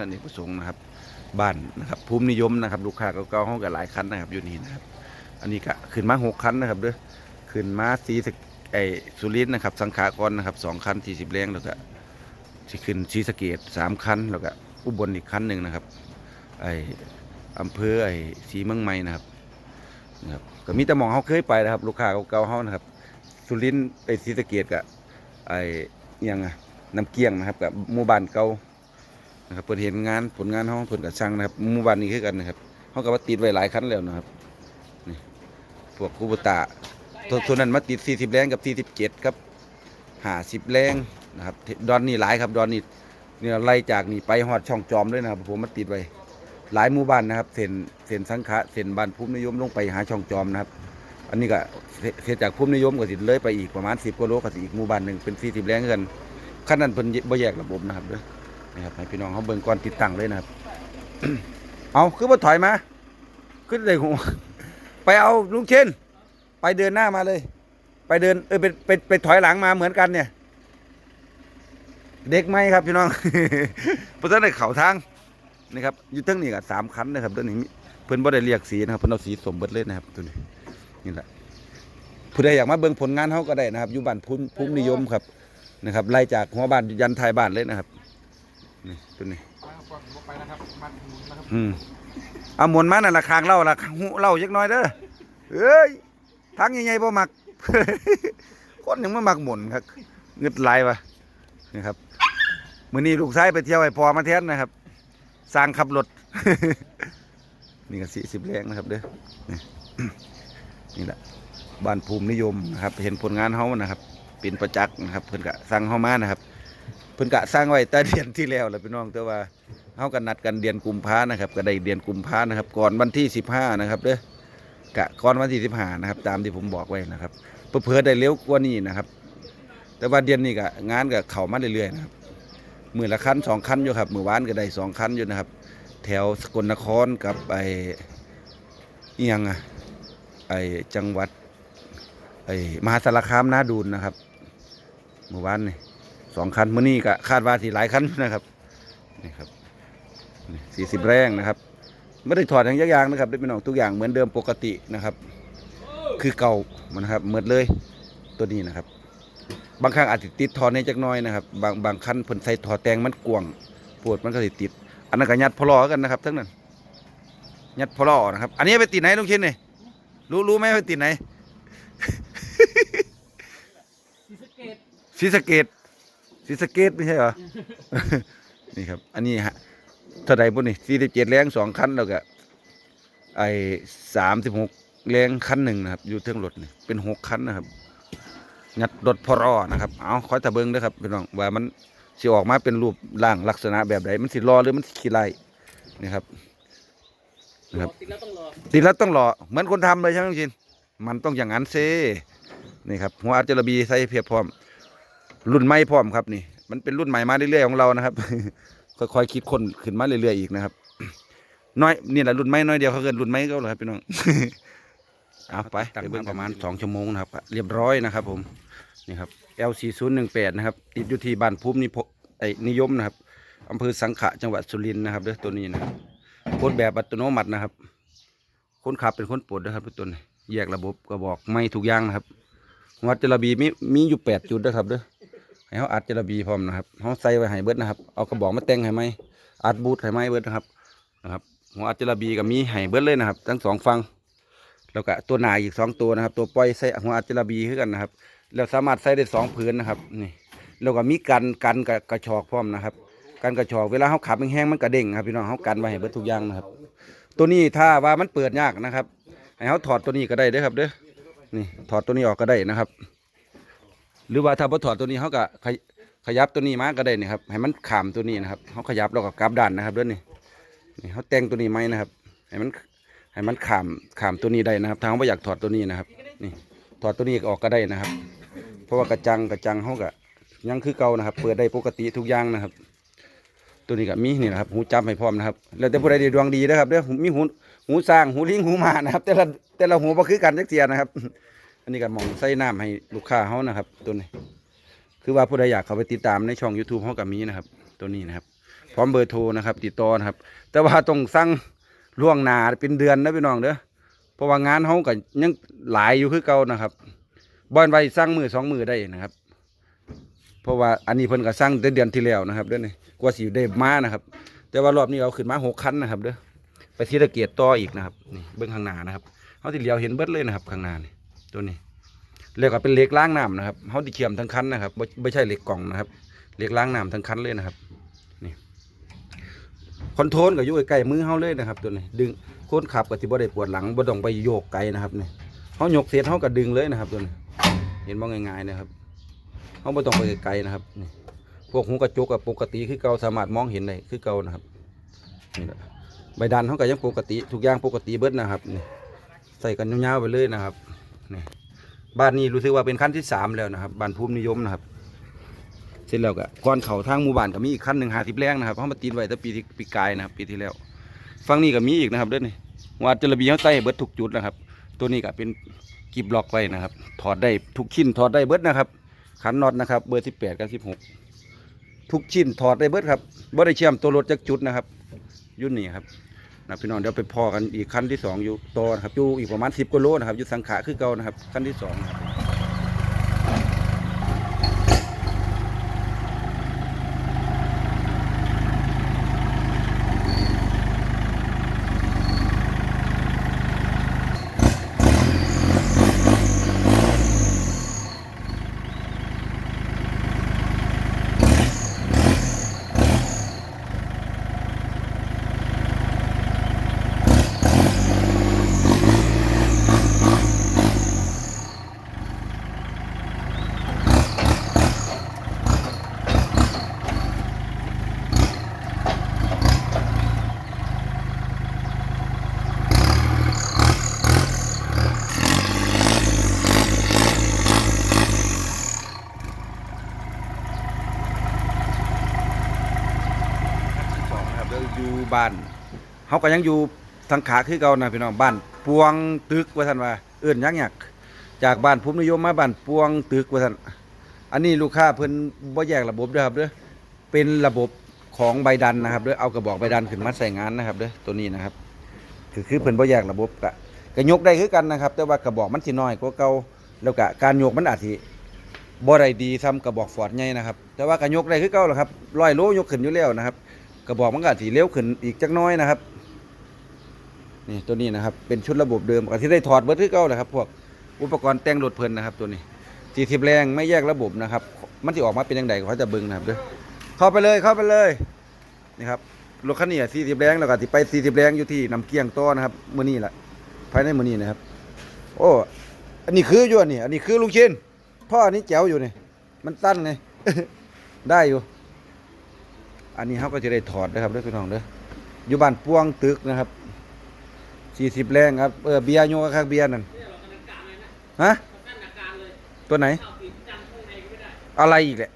นันเอกประสงค์นะครับ บ้านนะครับภูมินิยมนะครับลูกค้าเก่าๆห้องกับหลายคันนะครับอยู่นี่นะครับ อันนี้ก็ขึ้นมาหกคันนะครับเด้อขึ้นมาสีสไอสุรินนะครับ สังขากรนะครับสองคันสี่สิบแรงแล้วก็สิขึ้นศรีสเกดสามคันแล้วก็อุบลอีกคันหนึ่งนะครับ ไออำเภอไอสีเมืองใหม่นะครับนะครับก็มีแต่หมองเขาเคยไปนะครับ ลูกค้าเก่าๆเขานะครับ สุรินไอศรีสเกดกับไออิหยังน้ำเกียงนะครับกับหมู่บ้านเก่า นะครับเปิดเห็นงานผลงานเขาเปิดกับช่างนะครับหมู่บ้านนี้คือกันนะครับเขาก็ว่าติดไว้หลายคันแล้วนะครับนี่พวกคูบุตะตัวตัวนั้นมาติด 40 แรงกับ 47ครับ50แรงนะครับดอนนี่หลายครับดอนนี่เนี่ยไล่จากนี่ไปฮอดช่องจอมด้วยนะครับ ผมมาติดไว้หลายหมู่บ้านนะครับเส้นเส้นสังขะเส้นบ้านภูมินิยมลงไปหาช่องจอมนะครับ อันนี้ก็เสเสียจากภูมินิยมก็สิเลยไปอีกประมาณ 10กิโลก็สิอีกหมู่บ้านหนึ่งเป็น40แรงเงินขั้นนั้นเพิ่นบ่แยกระบบนะครับเด้อ นะครับให้พี่น้องเขาเบิ่งก่อนติดตั้งเลยนะครับ เอาคือบ่ถอยมาขึ้นเลยหัวไปเอาลุงเชนไปเดินหน้ามาเลย ไปเดินเออไปไปไปถอยหลังมาเหมือนกันเนี่ย เด็กไหมครับพี่น้องเพราะฉะนั้นเขาทางนี่ครับอยู่เทั้งนี้ก็สามคันนะครับตัวนี้เพิ่นบ่ได้เรียกสีนะครับเพิ่นเอาสีสมเบิดเลยนะครับตัวนี้นี่แหละผู้ใดอยากมาเบิ่งผลงานเฮาก็ได้นะครับอยู่บ้านภูมิภูมินิยมครับนะครับไล่จากหัวบ้านยันท้ายบ้านเลยนะครับ นี่ตัวนี้ไปนะครับมัดหมุนนะครับอืมเอาหมุนมานั่นละคางเล่าละหูเล่าจักหน่อยเด้อเอ้ยทางใหญ่ๆบ่มักคนยังไม่มักหมุนครับเงึดไหลวะนี่ครับมื้อนี้ลูกชายไปเที่ยวไอ้พอมาแทนนะครับสร้างขับรถนี่ก็สี่สิบแรงนะครับเด้อนี่นี่แหละบ้านภูมินิยมนะครับ เห็นผลงานเขานะครับเป็นประจักษ์นะครับ เพิ่นกะสร้างเขามานะครับเพิ่นกะสร้างไว้แต่เดือนที่แล้วแหละพี่น้องแต่ว่าเขากันนัดกันเดือนกุมภานะครับก็ได้เดือนกุมภานะครับ ก่อนวันที่สิบห้านะครับเด้อกะก่อนวันที่สิบห้านะครับ ตามที่ผมบอกไว้นะครับเพื่อได้เร็วกว่านี้นะครับ แต่ว่าเดือนนี้ก็งานก็เข้ามาเรื่อยๆนะครับมือละคันสองคันอยู่ครับมือวานก็ได้สองคันอยู่นะครับ แถวสกลนครกับไอเอียงอะไอจังหวัดไอมหาสารคามนาดูนนะครับมือวานนี่ สองคันมื้อนี้ก็คาดว่าสิหลายคันนะครับนี่ครับสี่สิบแรงนะครับไม่ได้ถอดทั้งยักอยางนะครับได้เป็นของทุกอย่างเหมือนเดิมปกตินะครับ คือเก่ามันนะครับเหมือนเลยตัวนี้นะครับ บางครั้งอาจจะติดถอดในจักหน้อยนะครับ บางบางคันเพิ่นใส่ถอดแตงมันกวางปวดมันก็สิติด อันนั้นก็ยัดพอลอกันนะครับทั้งนั้นยัดพอลอนะครับ อันนี้ไปติดไหนลุงชินนี่รู้รู้ไหมไปติดไหนสีสะเกตศรีสะเกด ศรีสะเกดไม่ใช่เหรอ นี่ครับ อันนี้ฮะเท่าใดบุนี่สี่สิบเจ็ดแรงสองคันแล้วก็ไอ้สามสิบหกแรงคันหนึ่งนะครับ อยู่เทิงรถนี่เป็นหกคันนะครับงัดรถพอรอนะครับ เอาคอยตะเบิงเด้อครับพี่น้องว่ามันสิออกมาเป็นรูปร่างลักษณะแบบใดมันสิรอหรือมันสิขี้ไล่นี่ครับครับติดแล้วต้องรอติดแล้วต้องรอเหมือนคนทำเลยใช่ไหมลุงชินมันต้องอย่างนั้นเซนี่ครับหัวอาจจะระบีใส่เพียบพร้อม รุ่นใหม่พร้อมครับนี่ มันเป็นรุ่นใหม่มาเรื่อยๆของเรานะครับ ค่อยๆคิดคนขึ้นมาเรื่อยๆอีกนะครับ น้อยนี่แหละรุ่นใหม่น้อยเดียวเขาเกินรุ่นใหม่ก็เลยครับพี่น้องเอาไปตั้งมาประมาณสองชั่วโมงนะครับ เรียบร้อยนะครับ ผมนี่ครับ L4018 นะครับติดอยู่ที่บ้านภูมินิพไอ้นิยมนะครับอำเภอสังขะจังหวัดสุรินทร์นะครับเด้อตัวนี้นะครับโคดแบบอัตโนมัตินะครับ คนขับเป็นคนปลดนะครับตัวนี้แยกระบบกระบอกไม่ทุกอย่างนะครับวัดจระบีมีมีอยู่แปดจุดนะครับเด้อ ให้เขาอัดเจระบีพร้อมนะครับเขาใส่ไว้ให้เบิดนะครับ เอากระบอกมาแต่งให้ไหมอัดบูทให้ไหมเบิดนะครับนะครับหัวอัดเจระบีก็มีให้เบิดเลยนะครับ ทั้งสองฟังแล้วก็ตัวหนาอีกสองตัวนะครับ ตัวปล่อยใส่หัวอัดเจระบีคือกันนะครับแล้วสามารถใส่ได้สองผืนนะครับนี่แล้วก็มีกันกันกับกระชอกพร้อมนะครับกันกระชอกเวลาเขาขับแห้งๆมันกระเด้งครับพี่น้องเขากันไว้ให้เบิดทุกอย่างนะครับ ตัวนี้ถ้าว่ามันเปิดยากนะครับให้เขาถอดตัวนี้ก็ได้เด้อครับเด้อนี่ถอดตัวนี้ออกก็ได้นะครับ หรือว่าถ้าพอถอดตัวนี้เขาก็ขยขยับตัวนี้มาก็ได้นี่ครับให้มันขามตัวนี้นะครับเขาขยับแล้วก็กลับด้านนะครับเด้อนี่นี่เขาแต่งตัวนี้ไหมนะครับให้มันให้มันขามขามตัวนี้ได้นะครับทางว่าอยากถอดตัวนี้นะครับ นี่ถอดตัวนี้ออกก็ได้นะครับ เพราะว่ากระจังกระจังเขาก็ยังคือเก่านะครับ เปิดได้ปกติทุกอย่างนะครับ ตัวนี้ก็มีนี่นะครับ หูจับให้พร้อมนะครับ แล้วแต่ผู้ใดดวงดีนะครับเด้อมีหูหูสร้างหูลิงหูมานะครับ แต่ละแต่ละหูบ่คือกันจักเทียนะครับ นนี้ก็มองใส่น้ำให้ลูกค้าเขานะครับ ตัวนี้ คือว่าผู้ใดอยากเข้าไปติดตามในช่อง YouTube เขากับมีนะครับ ตัวนี้นะครับ พร้อมเบอร์โทรนะครับ ติดต่อนะครับ แต่ว่าต้องสั่งล่วงหน้าเป็นเดือนนะพี่น้องเด้อเพราะว่างานเฮาก็ยังหลายอยู่คือเก่านะครับบอนไว้สั่งมือสองมือได้นะครับ เพราะว่าอันนี้เพิ่นก็สั่งแต่เดือนที่แล้วนะครับเด้อนี่กว่าสิได้มานะครับ แต่ว่ารอบนี้เอาขึ้นมาหกคันนะครับเด้อไปที่ตะเกียบต่ออีกนะครับนี่เบื้องข้างหน้านะครับเฮาที่เหลียวเห็นเบิดเลยนะครับข้างหน้านี่ ตัวนี้เรียกว่าเป็นเหล็กล้างน้ำนะครับเฮาที่เขียมทั้งคันนะครับบ่ไม่ใช่เหล็กกล่องนะครับเหล็กล้างน้ำทั้งคันเลยนะครับนี่คอนโทรลก็อยู่ใกล้ๆมือเฮาเลยนะครับ ตัวนี้ ดึงโคนขับก็สิบ่ได้ปวดหลังบ่ต้องไปโยกไกลนะครับนี่เฮาโยกเสร็จเฮาก็ดึงเลยนะครับ ตัวนี้ เห็นบ่ง่ายๆนะครับเฮาบ่ต้องไปไกลนะครับนี่พวกหูกระจกกับปกติคือเก่าสามารถมองเห็นได้คือเก่านะครับนี่แหละใบดันเขาก็ยังปกติทุกอย่างปกติเบิดนะครับนี่ใส่กันยาวๆไปเลยนะครับ นี่บ้านนี้รู้สึกว่าเป็นขั้นที่สามแล้วนะครับบ้านภูมินิยมนะครับ เสร็จแล้วก็ก่อนเขาทางหมู่บ้านก็มีอีกขั้นหนึ่งหาสิบแรงนะครับเขามาตีนไว้แตั้งปีที่ปีกายนะครับ ปีที่แล้วฝั่งนี้ก็มีอีกนะครับเด้อนี่วัดจระบีเขาใส่เบิดทุกจุดนะครับ ตัวนี้ก็เป็นกิบล็อกไว้นะครับ ถอดได้ทุกชิ้นถอดได้เบิดนะครับ ขันน็อตนะครับ เบอร์สิบแปดกับสิบหกทุกชิ้นถอดได้เบิดครับบ่ได้เชื่อมตัวรถจากจุดนะครับยุ่นนี่ครับ นะพี่น้องเดี๋ยวไปพอกันอีกขั้นที่สองอยู่ต่อนะครับอยู่อีกประมาณสิบกิโลนะครับอยู่สังขะคือเก่านะครับขั้นที่สองนะครับที่สองนะครับแล้ว อยู่บ้านเขาก็ยังอยู่สังขะคือเก่านะพี่น้องบ้านปวงตึกว่าท่านว่าเอื่นยักยักจากบ้านภูมินิยมมาบ้านปวงตึกว่าท่านอันนี้ลูกค้าเพิ่นบ่แยกระบบเด้อครับเด้อเป็นระบบของใบดันนะครับเด้อเอากระบอกใบดันขึ้นมาใส่งานนะครับเด้อตัวนี้นะครับคือคือเพิ่นบ่แยกระบบกะก็ยกได้คือกันนะครับ แต่ว่ากระบอกมันสิน้อยกว่าเก่าแล้วก็การยกมันอาจสิบ่ได้ดีซ้ำกระบอกฟอร์ดใหญ่นะครับ แต่ว่าก็ยกได้คือเก่าแหละครับร้อยโลยกขึ้นอยู่แล้วนะครับ กระบอกมันก็อาจสิเร็วขึ้นอีกจักน้อยนะครับนี่ตัวนี้นะครับเป็นชุดระบบเดิมก็ที่ได้ถอดเบิดคือเก่าแหละครับพวกอุปกรณ์แต่งรถเพลินนะครับตัวนี้40แรงไม่แยกระบบนะครับ มันสิออกมาเป็นจังไดก็เขาจะบิ่งนะครับเด้อเข้าไปเลยเข้าไปเลยนี่ครับรถคันนี้สี่สิบแรงแล้วก็ที่ไปสี่สิบแรงอยู่ที่น้ำเกียงต้อนะครับมือนี้แหละภายในมือนี้นะครับ โอ้อันนี้คืออยู่อันนี้อันนี้คือลุงชินพ่ออันนี้แจ๋วอยู่นี่มันสั้นไงได้อยู่ อันนี้เขาก็จะได้ถอดนะครับเด้อพี่น้องเด้ออยู่บ้านปวงตึกนะครับสี่สิบแรงครับเออเบียร์โยกครับเบียร์นั่นฮะตัวไหน อะไรอีกแหละ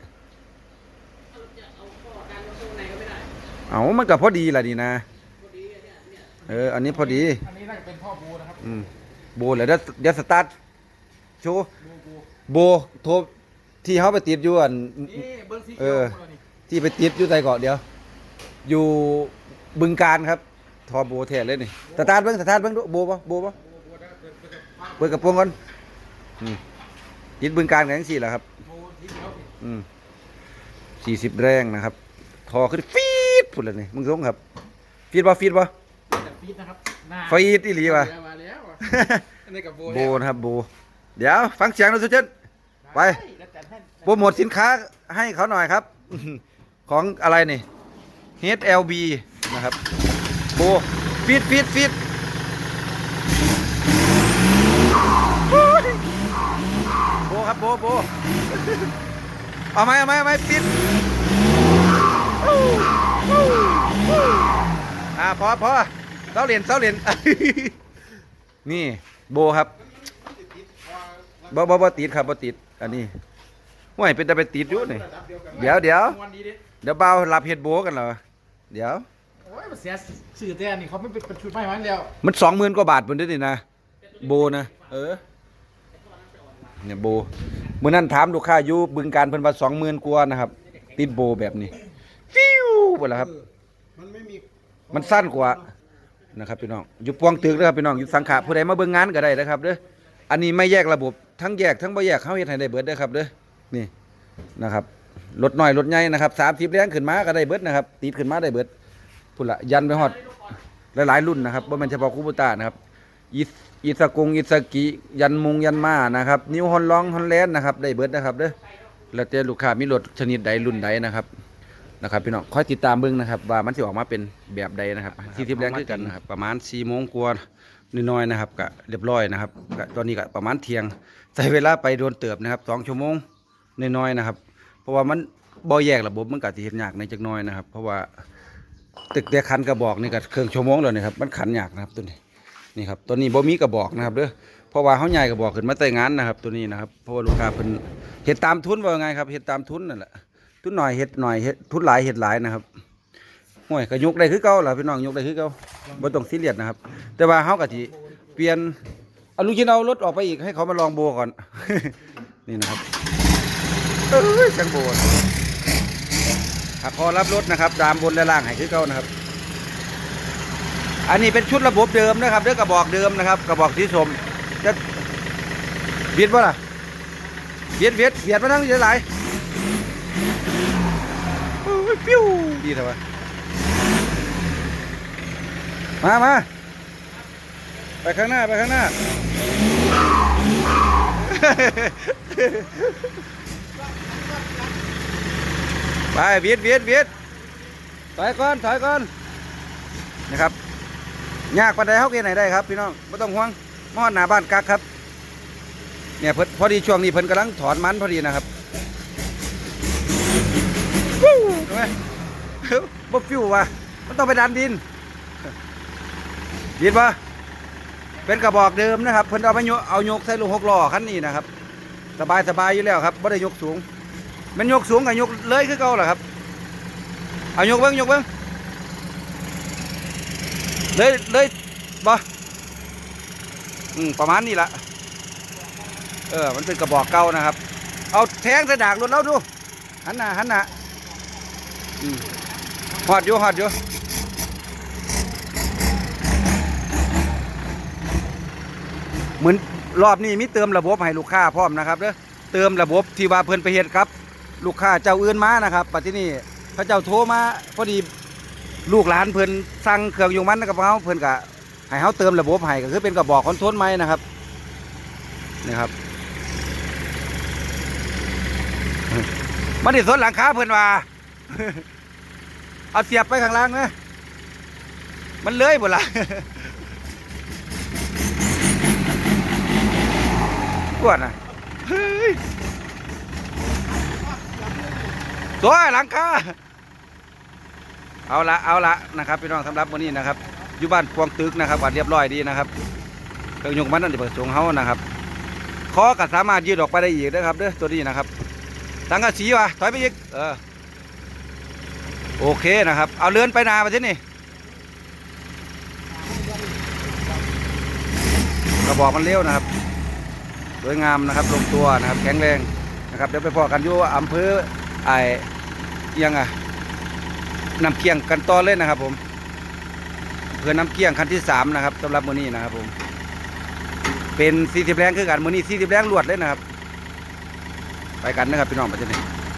เอามันก็พอดีแหละนี่นะเอออันนี้พอดีอันนี้น่าจะเป็นพ่อบูนะครับอืมโบเลยเดี๋ยวเดี๋ยวสตาร์ทโชว์บูบูโบโทรที่เขาไปติดอยู่อันนี่เบิ้งสีเอเขียวอหมดเลยนี่ ที่ไปติดอยู่ใส่เกาะเดียว อยู่บึงการครับ ทอโบแท้เลยนี่สตาร์ทเบิ้งสตาร์ทเบิ้งดูโบปะโบปะบูบูนะครับเปิดเปิดเปิดเปิดกระโปรงก่อนอืมติดบึงการกันทั้งสี่แหละครับบูสีเขียวนี่อืมสี่สิบแรงนะครับ ทอขึ้นฟีดพุ่นเลยนี่มึงสงครับ ฟีดปะฟีดปะแต่ฟีดนะครับหน้าฟีดอีหลีวะมาแล้วอะอันนี้กับโบโบนะครับโบ เดี๋ยว ฟังเสียงเราสุดเช่นไปแล้วจัดให้โปรโมทสินค้าให้เขาหน่อยครับ ของอะไรนี่ HLB นะครับโบฟีดฟีดฟีดโบครับโบโบเอาไหมเอาไหมเอาไหมฟีดอ่าพอพอเสาเหรียญเสาเหรียญนี่โบครับบ่บ่บ่ติดครับบ่ติดอันนี้ห่วยเป็นแต่ไปติดอยู่นี่ระดับเดี๋ยวเดี๋ยว เดี๋ยววันนี้ดิเดี๋ยวเบาหลับเห็ดโบกันเหรอ เดี๋ยว โอ้ยมันเสียสื่อแต่อันนี้เขาไม่เป็นเป็นชุดไม้มันแล้วมันสองหมื่นกว่าบาทบนนี้นี่นะ โบนะ เออ เนี่ยโบเมื่อนั้นถามลูกค้าอยู่บึงการเพิ่นว่าสองหมื่นกว่านะครับ ติดโบแบบนี้ ฟิวบพุ่นละครับ มันไม่มีมันสั้นกว่านะครับพี่น้องอยู่ปวงตึกนะครับพี่น้องอยู่สังขะผู้ใดมาเบิ่งงานก็ได้นะครับเด้ออันนี้ไม่แยกระบบทั้งแยกทั้งบ่แยกเฮาเฮ็ดให้ได้เบิดเด้อครับเด้อนี่นะครับ รถน้อยรถใหญ่นะครับ30แรงขึ้นมาก็ได้เบิดนะครับ ติดขึ้นมาได้เบิดพุ่นละยันไปฮอดหลายๆรุ่นนะครับบ่แม่นเฉพาะคูโบต้านะครับอีสอีสกงอีสกิยันมุงยันมานะครับ นิวฮอนลองฮอนแลนด์นะครับ ได้เบิดนะครับเด้อแล้วแต่ลูกค้ามีรถชนิดใดรุ่นใดนะครับนะครับพี่น้องคอยติดตามเบิ่งนะครับ ว่ามันสิออกมาเป็นแบบใดนะครับที่ทิพแรงคือกันนะครับประมาณ4โมงกว่าน้อยๆนะครับก็เรียบร้อยนะครับก็ตอนนี้ก็ประมาณเที่ยงใช้เวลาไปโดนเติบนะครับ2ชั่วโมงน้อยๆนะครับ เพราะว่ามันบ่แยกระบบมันก็สิเฮ็ดยากในจักหน้อยนะครับ เพราะว่าตึกแต่คันกระบอกนี่ก็เครื่องชั่วโมงแล้วนะครับมันขันยากนะครับตัวนี้นี่ครับตัวนี้บ่มีกระบอกนะครับเด้อเพราะว่าเฮาใหญ่กระบอกขึ้นมาแต่งานนะครับ ตัวนี้นะครับเพราะว่าลูกค้าเพิ่นเฮ็ดตามทุนว่าไงครับเฮ็ดตามทุนนั่นแหละทุนหน่อยเฮ็ดหน่อยเฮ็ดทุนหลายเฮ็ดหลายนะครับห่วยก็ยกได้คือเก่าล่ะพี่น้องยกได้คือเก่าบ่ต้องซีเรียสนะครับ แต่ว่าเฮาก็สิเปลี่ยนเอาลูกชิ้นเอารถออกไปอีกให้เขามาลองโบก่อน นี่นะครับ อ้ยจังโบนหักคอรับรถนะครับดามบนและล่างให้คือเก่านะครับ อันนี้เป็นชุดระบบเดิมนะครับเด้อกระบอกเดิมนะครับ กระบอกที่ชมจะเบียดบ่ล่ะเบียดเบียดเบียดมาทั้งหลายโอ้ยปิ้วดีเถอะวะมามาไปข้างหน้า ไปข้างหน้า ไปเบียดเบียดเบียดถอยก่อนถอยก่อนนะครับยากปันใดเขาเกณฑ์ไหนได้ครับพี่น้องไม่ต้องห่วงมอดหน้าบ้านกักครับ เนี่ยเพิ่นพอดีช่วงนี้เพิ่นกำลังถอนมันพอดีนะครับวู้เห็นไหมบ่ฟิวว่ะมันต้องไปดันดินยินปะเป็นกระบอกเดิมนะครับ เพิ่นเอาไปโยกเอายกใส่ลูกหกล้อคันนี้นะครับ สบายสบายอยู่แล้วครับไม่ได้ยกสูง มันยกสูงกับยกเลยคือเก่าเหรอครับ เอายกเบิ้งยกเบิ้งเลยเลยบ่อืมประมาณนี้ละเออ มันเป็นกระบอกเก่านะครับ เอาแทงใส่ดากรถเราดูหันหน้าหันหน้าหอดอยู่หอดอยู่เหมือนรอบนี้มีเติมระบบให้ลูกค้าพร้อมนะครับเด้อเติมระบบที่ว่าเพิ่นไปเฮ็ดครับ ลูกค้าเจ้าอื่นมานะครับปัจจุบันี้พระเจ้าโทรมาพอดีลูกหลานเพิ่นสั่งเครื่องอยู่มันกับเขาเพิ่นก็ให้เขาเติมระบบให้ก็คือเป็นกระบอกคอนโทรลไม้นะครับนี่ครับมันได้สนหลังคาเพิ่นว่าเอาเสียบไปข้างล่างนะมันเลื้อยหมดละกวนอะเฮ้ย ตัวหลังคาเอาละเอาละนะครับพี่น้องสำหรับวันนี้นะครับอยู่บ้านพวงตึกนะครับวัดเรียบร้อยดีนะครับเครื่องยกมันนั่นเดี๋ยวเปิดส่งเฮานะครับคอก็สามารถยืดออกไปได้อีกนะครับเด้อตัวนี้นะครับตั้งกระสีวะถอยไปอีกเออโอเคนะครับ เอาเลื่อนไปนาไปที่นี่กระบอกมันเลี้ยวนะครับสวยงามนะครับลงตัวนะครับ แข็งแรงนะครับเดี๋ยวไปพอกันอยู่อำเภอไอ ยังอะน้ำเคียงกันต่อเลยนะครับ ผมเพื่อน้ำเคียงคันที่สามนะครับสำหรับมือนี้นะครับ ผม เป็นสี่สิบแรงคือกันมือนี้สี่สิบแรงรวดเลยนะครับ ไปกันนะครับพี่น้องไปที่นี่